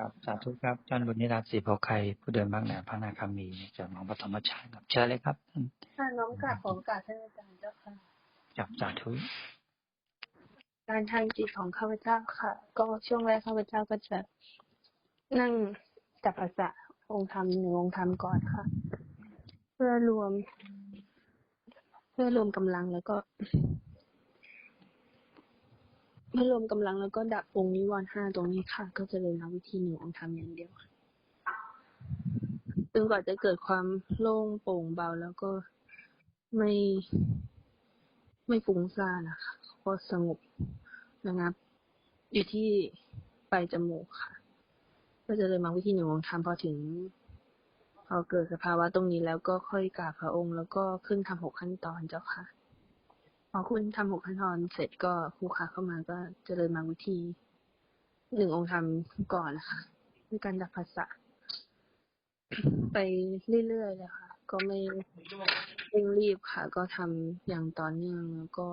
ครับสาธุครับท่านบุญนิรัตน์ศรีโพไคผู้เดินบางแหนพระนาคามีในจากหนองปฐมฌานครับเชิญเลยครับท่านค่ะน้องกราบของกราบท่านอาจารย์เจ้าค่ะจับสาธุการทางจิตของข้าพเจ้าค่ะ ก็ช่วงแรกข้าพเจ้าก็จะนั่งจับภาษาองค์ธรรมหนึ่งองค์ธรรมก่อนค่ะ เพื่อรวม เพื่อรวมกำลังแล้วก็ เพื่อรวมกำลังแล้วก็ดับองค์นิวรณ์ห้าตรงนี้ค่ะ ก็จะเลยนวิธีหนึ่งองค์ธรรมอย่างเดียวค่ะซึ่งกว่าจะเกิดความโล่งโปร่งเบาแล้วก็ไม่ไม่ฟุ้งซ่านนะคะก็สงบระงับ อยู่ที่ปลายจมูกค่ะ ก็จะเลยมาวิธีหนึ่งองธรรมพอถึงพอเกิดสภาวะตรงนี้แล้วก็ค่อยกราบพระองค์ แล้วก็ขึ้นทำหกขั้นตอนเจ้าค่ะ พอคุณทำหกขั้นตอนเสร็จก็ครูขาเข้ามาก็เจะเลยมาวิธีหนึ่งองค์ธรรมก่อนนะคะด้วยการดับภาษาไปเรื่อยๆเลยค่ะ ก็ไม่เร่งรีบค่ะ ก็ทำอย่างต่อเนื่องแล้วก็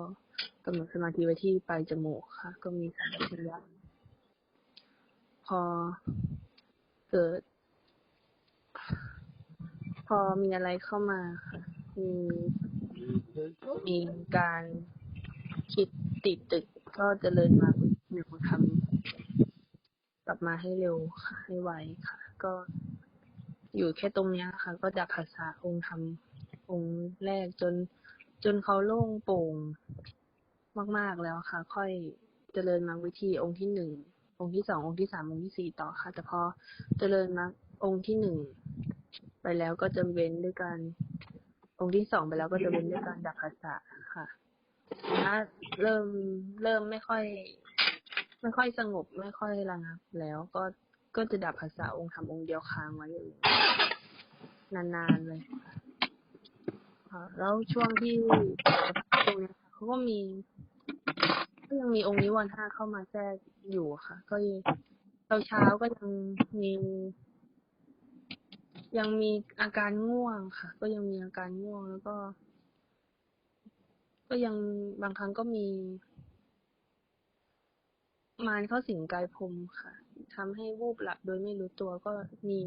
กำหนดสมาธิไว้ที่ปลายจมูกค่ะ ก็มีสัมปชัญญะพอเกิด พอมีอะไรเข้ามาค่ะมี มีการคิดติดตึกก็เจริญมาหนึ่งทำกลับมาให้เร็วค่ะให้ไวค่ะ ก็อยู่แค่ตรงเนี้ยค่ะ ก็จะภาษาองค์ทำองค์แรกจน จนเขาโล่งโปร่งมาก ๆแล้วค่ะ ค่อยเจริญมาวิธีองค์ที่หนึ่งองค์ที่สององค์ที่สามองค์ที่สี่ต่อค่ะ แต่พอเจริญมาองค์ที่หนึ่งไปแล้วก็จะเว้นด้วยการ องค์ที่สองไปแล้วก็จะเว้นด้วยการดับภาษาค่ะถ้าเริ่มเริ่มไม่ค่อย ไม่ค่อยสงบไม่ค่อยระงับแล้วก็ก็จะดับภาษาองค์ทำองค์เดียวค้างไว้อยู่นานๆเลยค่ะค่ะแล้วช่วงที่ตรงเนี้ยค่ะเขาก็มีก็ยังมีองค์นิวรณ์ห้าเข้ามาแทรกอยู่ค่ะ ก็เช้าเช้าๆก็ยังมี ยังมีอาการง่วงค่ะ ก็ยังมีอาการง่วงแล้วก็ ก็ยังบางครั้งก็มี มารเข้าสิงกายภพค่ะทำให้วูบหลับโดยไม่รู้ตัวก็มี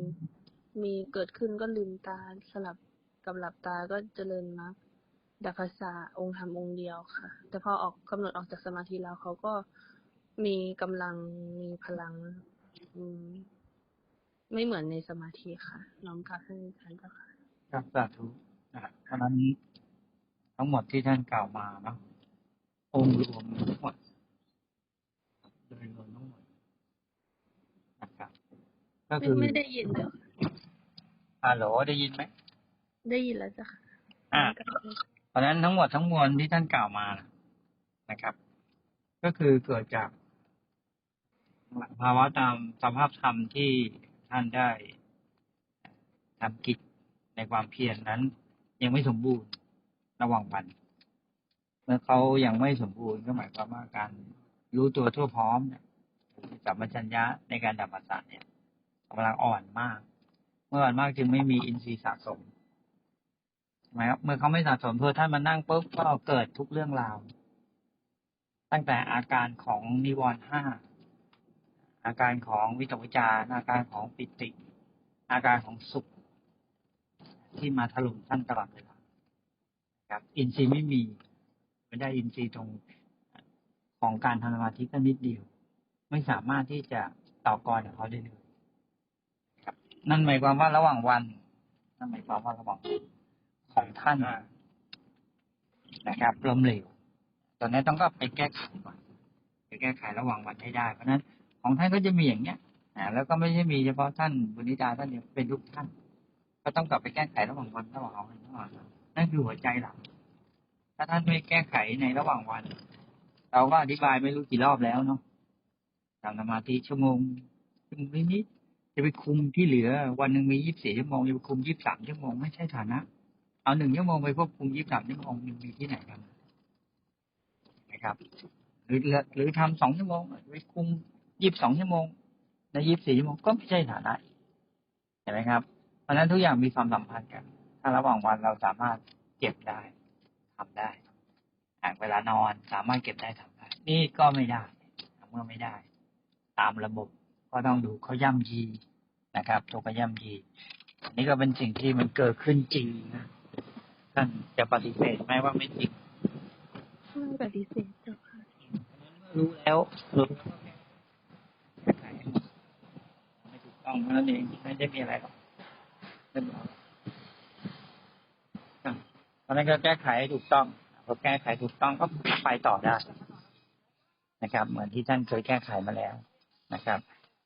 มีเกิดขึ้นก็ลืมตาสลับกับหลับตาก็เจริญมรรคดับภาษาองค์ธรรมองค์เดียวค่ะ แต่พอออกกำหนดออกจากสมาธิแล้วเขาก็มีกำลังมีพลัง ไม่เหมือนในสมาธิค่ะ น้องกราบท่านอาจารย์เจ้าค่ะครับสาธุนะครับเพราะฉะนั้นทั้งหมดที่ท่านกล่าวมาเนาะองค์รวมทั้งหมดโดยรวมทั้งหมดนะครับ ก็ไม่คือไม่ได้ยินเลยค่ะฮัลโหลได้ยินไหมได้ยินแล้วจ้ะค่ะอ่าเพราะฉะนั้นทั้งหมดทั้งมวลที่ท่านกล่าวมานะครับ ก็คือเกิดจากภาวะตามสภาพธรรมที่ ท่านได้ทำกิจในความเพียรนั้น ยังไม่สมบูรณ์ระหว่างวัน เมื่อเขายังไม่สมบูรณ์ก็หมายความว่าการรู้ตัวทั่วพร้อมเนี่ยจับมัญญะในการดับปัสสะเนี่ยกำลังอ่อนมาก เมื่ออ่อนมากจึงไม่มีอินทรีย์สะสมหมายครับเมื่อเขาไม่สะสมเพื่อท่านมานั่งปุ๊บก็เกิดทุกเรื่องราว ตั้งแต่อาการของนิวรณ์ห้า อาการของวิตกวิจารณ์อาการของปิติ อาการของสุข ที่มาถล่มท่านตลอดเวลาครับ อินทรีย์ไม่มีไม่ได้อินทรีย์ตรงของการทำสมาธิก็นิดเดียว ไม่สามารถที่จะต่อกรกับเขาได้เลยครับ นั่นหมายความว่าระหว่างวันนั่นหมายความว่าระหว่างวันของท่านนะครับล้มเหลวตอนนี้ต้องก็ไปแก้ไขก่อนไปแก้ไขระหว่างวันให้ได้ เพราะฉะนั้น ของท่านก็จะมีอย่างเนี้ยอ่าแล้วก็ไม่ใช่มีเฉพาะท่านบุญญาท่านเดียวเป็นทุกท่าน ก็ต้องกลับไปแก้ไขระหว่างวันระหว่างวันระหว่างวันนั่นคือหัวใจหลักถ้าท่านไม่แก้ไขในระหว่างวัน เราก็อธิบายไม่รู้กี่รอบแล้วเนาะทำสมาธิชั่วโมงชั่วโมงนิดๆจะไปคุมที่เหลือ วันหนึ่งมียี่สิบสี่ชั่วโมงจะไปคุมยี่สิบสามชั่วโมงไม่ใช่ฐานะ เอาหนึ่งชั่วโมงไปควบคุมยี่สิบสามชั่วโมงมันมีที่ไหนกันนะครับ หรือหรือทำสองชั่วโมงไปคุม ยี่สิบสองชั่วโมงในยี่สิบสี่ชั่วโมงก็ไม่ใช่ฐานะเห็นไหมครับ เพราะฉะนั้นทุกอย่างมีความสัมพันธ์กัน ถ้าระหว่างวันเราสามารถเก็บได้ทำได้อ่าเวลานอนสามารถเก็บได้ทำได้ นี่ก็ไม่ได้เมื่อไม่ได้ ตามระบบก็ต้องดูเขาย่ำยีนะครับถูกเขาย่ำยีอันนี้ก็เป็นสิ่งที่มันเกิดขึ้นจริงนะท่านจะปฏิเสธไหมว่าไม่จริงไม่ปฏิเสธเจ้าค่ะรู้แล้วรู้แล้วก็แก้ไขให้หมดไม่ถูก ต้องเท่านั้นเองไม่ได้มีอะไรหรอกเรียบร้อยอะเราะฉะนั้นก็แก้ไขให้ถูกต้องพอแก้ไขถูกต้องก็ไปต่อได้นะครับ เหมือนที่ท่านเคยแก้ไขมาแล้วนะครับ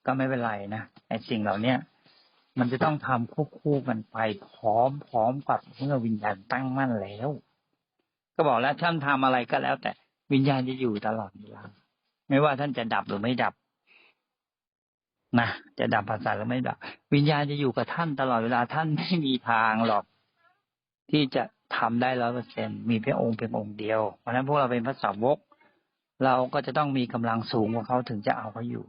ก็ไม่เป็นไรนะไอ้สิ่งเหล่าเนี้ยมันจะต้องทำควบคู่กันไปพร้อมพร้อมกับเมื่อวิญญาณตั้งมั่นแล้ว ก็บอกแล้วท่านทำอะไรก็แล้ว แต่วิญญาณจะอยู่ตลอดเวลาไม่ว่าท่านจะดับหรือไม่ดับ นะจะดับภาษาหรือไม่ดับ วิญญาณจะอยู่กับท่านตลอดเวลาท่านไม่มีทางหรอก ที่จะทำได้ร้อยเปอร์เซ็นมีพระองค์เพียงองค์เดียว เพราะฉะนั้นพวกเราเป็นพระสาวก เราก็จะต้องมีกำลังสูงกว่าเขาถึงจะเอาเขาอยู่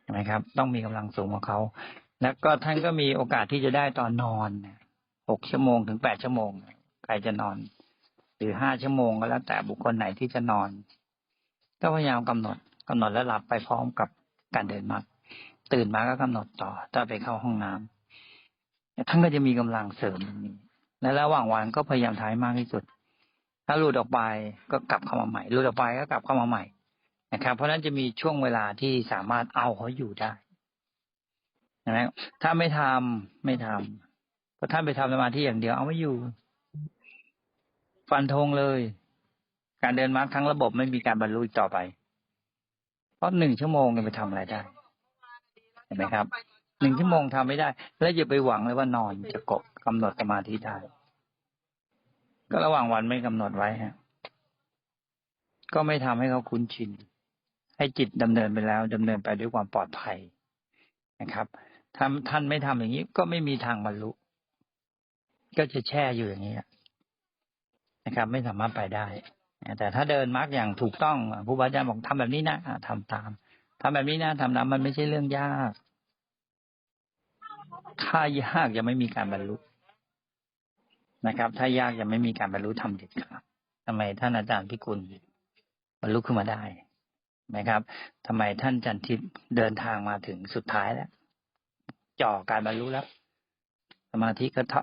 ใช่ไหมครับ ต้องมีกำลังสูงกว่าเขา แล้วก็ท่านก็มีโอกาสที่จะได้ตอนนอนหกชั่วโมงถึงแปดชั่วโมงใครจะนอน หรือห้าชั่วโมงก็แล้วแต่บุคคลไหนที่จะนอน ก็พยายามกำหนดกำหนดแล้วหลับไปพร้อมกับ การเดินมัดตื่นมาก็กำหนดต่อถ้าไปเข้าห้องน้ำท่านก็จะมีกำลังเสริมและระหว่างวันก็พยายามทายมากที่สุด ถ้าหลุดออกไปก็กลับเข้ามาใหม่หลุดออกไปก็กลับเข้ามาใหม่นะครับ เพราะนั้นจะมีช่วงเวลาที่สามารถเอาเขาอยู่ได้นะถ้าไม่ทำไม่ทำก็ท่านไปทำสมาธิอย่างเดียวเอาไม่อยู่ ฟันธงเลย การเดินมาร์ทั้งระบบไม่มีการบรรลุอีกต่อไป ราะหนึ่งชั่วโมงจะไปทำอะไรได้ เห็นไหมครับหนึ่งชั่วโมงทำไม่ได้ แล้วอย่าไปหวังเลยว่านอนจะกบกำหนดสมาธิได้ ก็ระหว่างวันไม่กำหนดไว้ฮะ ก็ไม่ทำให้เขาคุ้นชิน ให้จิตดำเนินไปแล้วดำเนินไปด้วยความปลอดภัยนะครับถ้าท่านไม่ทำอย่างนี้ก็ไม่มีทางบรรลุ ก็จะแช่อยู่อย่างนี้นะครับ ไม่สามารถไปได้ แต่ถ้าเดินมาร์กอย่างถูกต้องผู้บาอาจารย์บอกทำแบบนี้นะอะทำตามทำแบบนี้นะทำตามมันไม่ใช่เรื่องยาก ถ้ายากจะไม่มีการบรรลุนะครับ ถ้ายากจะไม่มีการบรรลุธรรมเด็ดขาดทำไมท่านอาจารย์พิกุลบรรลุขึ้นมาได้นะครับทำไมท่านจันทิพย์เดินทางมาถึงสุดท้ายแล้วจ่อการบรรลุแล้วสมาธิก็ท่อ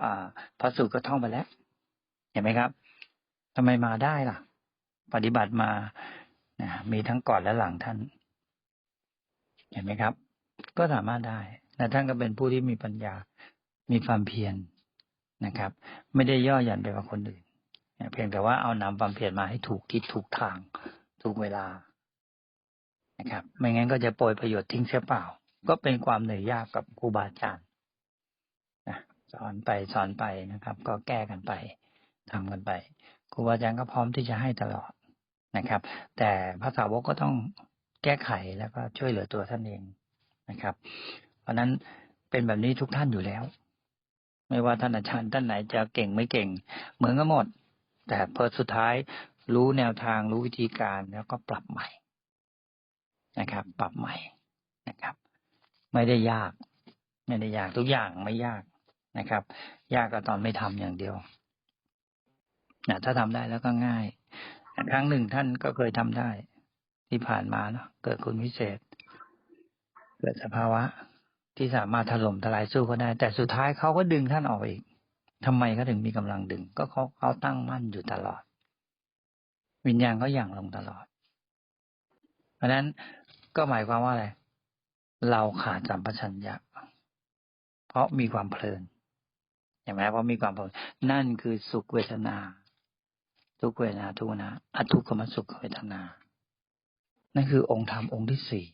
พระสูตรก็ท่องไปแล้ว เห็นไหมครับทำไมมาได้ล่ะ ปฏิบัติมานะมีทั้งก่อนและหลังท่าน เห็นไหมครับ ก็สามารถได้และท่านก็เป็นผู้ที่มีปัญญา มีความเพียรนะครับ ไม่ได้ย่อหย่อนไปกว่าคนอื่นเพียงแต่ว่าเอานำความเพียรมาให้ถูกทิศถูกทาง ถูกเวลา นะครับ ไม่งั้นก็จะโปรยประโยชน์ทิ้งเสียเปล่า ก็เป็นความเหนื่อยยากกับครูบาอาจารย์สอนไปสอนไปนะครับ ก็แก้กันไปทำกันไปครูบาอาจารย์ก็พร้อมที่จะให้ตลอด นะครับ แต่พระสาวกก็ต้องแก้ไขแล้วก็ช่วยเหลือตัวท่านเองนะครับ เพราะนั้นเป็นแบบนี้ทุกท่านอยู่แล้ว ไม่ว่าท่านอาจารย์ท่านไหนจะเก่งไม่เก่ง เหมือนกันหมด แต่พอสุดท้ายรู้แนวทางรู้วิธีการแล้วก็ปรับใหม่นะครับ ปรับใหม่นะครับ ไม่ได้ยาก ไม่ได้ยากทุกอย่างไม่ยากนะครับ ยากก็ตอนไม่ทำอย่างเดียวนะถ้าทำได้แล้วก็ง่าย ครั้งหนึ่งท่านก็เคยทำได้ ที่ผ่านมาเนาะเกิดคุณวิเศษ เกิดสภาวะที่สามารถถล่มทลายสู้เขาได้ แต่สุดท้ายเขาก็ดึงท่านออกอีกทำไมเขาถึงมีกำลังดึง ก็เขาเขาตั้งมั่นอยู่ตลอด วิญญาณเขาอย่างลงตลอด เพราะนั้นก็หมายความว่าอะไร เราขาดสัมปชัญญะเพราะมีความเพลินเห็นไหมเพราะมีความเพลินนั่นคือสุขเวทนา ทุกเวทนาทุกนะอทุกขมสุขเวทนา นั่นคือองค์ธรรมองค์ที่สี่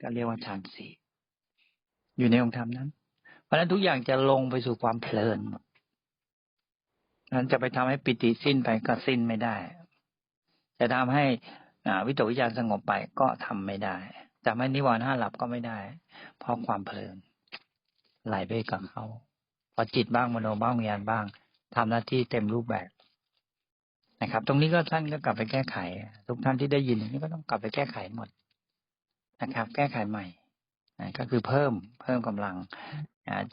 ก็เรียกว่าฌานสี่อยู่ในองค์ธรรมนั้น เพราะฉะนั้นทุกอย่างจะลงไปสู่ความเพลินนั้นจะไปทำให้ปิติสิ้นไปก็สิ้นไม่ได้ จะทำให้วิตกวิจารสงบไปก็ทำไม่ได้จะไม่นิวรณ์ห้าหลับก็ไม่ได้ เพราะความเพลินไหลไปกับเขาพอจิตบ้างมโนบ้างวิญญาณบ้างทำหน้าที่เต็มรูปแบบ นะครับ ตรงนี้ก็ท่านก็กลับไปแก้ไข ทุกท่านที่ได้ยินนี้ก็ต้องกลับไปแก้ไขหมดนะครับ แก้ไขใหม่ก็คือเพิ่มเพิ่มกำลัง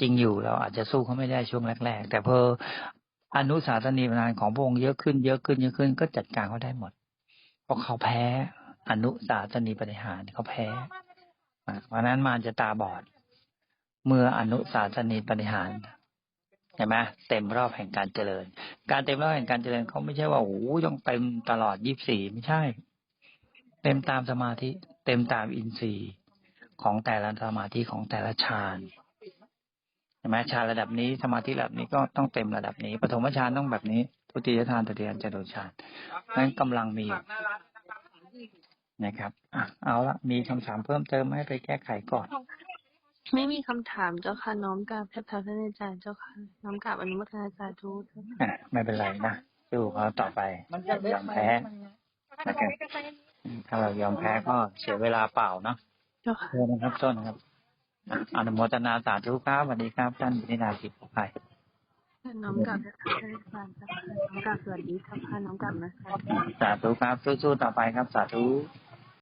จริงอยู่เราอาจจะสู้เขาไม่ได้ช่วงแรก ๆ แต่พออนุสาสนีนานของพระองค์เยอะขึ้นเยอะขึ้นเยอะขึ้นก็จัดการเขาได้หมด เพราะเขาแพ้อนุสาสนีปฏิหารเขาแพ้เพราะนั้นมารจะตาบอด เมื่ออนุสาสนีปฏิหาร เห็นไหมเต็มรอบแห่งการเจริญ การเต็มรอบแห่งการเจริญเขาไม่ใช่ว่าโอ้ต้องเต็มตลอดยี่สิบสี่ไม่ใช่ เต็มตามสมาธิ เต็มตามอินทรีย์ของแต่ละสมาธิของแต่ละฌานเห็นไหมฌานระดับนี้สมาธิระดับนี้ก็ต้องเต็มระดับนี้ปฐมฌานต้องแบบนี้ทุติยฌานตติยฌานจตุฌานนั้นกำลังมีอยู่นะครับอะเอาละมีคำถามเพิ่มเติมให้ไปแก้ไขก่อน ไม่มีคำถามเจ้าค่ะ น้อมกราบแทบเท้าท่านอาจารย์เจ้าค่ะ น้อมกราบอนุโมทนาสาธุเจ้าค่ะอะไม่เป็นไรนะสู้เขาต่อไปยอมแพ้นะครับถ้าเรายอมแพ้ก็เสียเวลาเปล่าเนาะเจ้าค่ะเชิญนะครับต้นนะครับอะอนุโมทนาสาธุครับสวัสดีครับท่านวินาจิตภัยน้อมกราบแทบเท้าท่านอาจารย์เจ้าค่ะน้อมกราบสวัสดีเจ้าค่ะน้อมกราบนะคะสาธุครับสู้ๆต่อไปครับสาธุส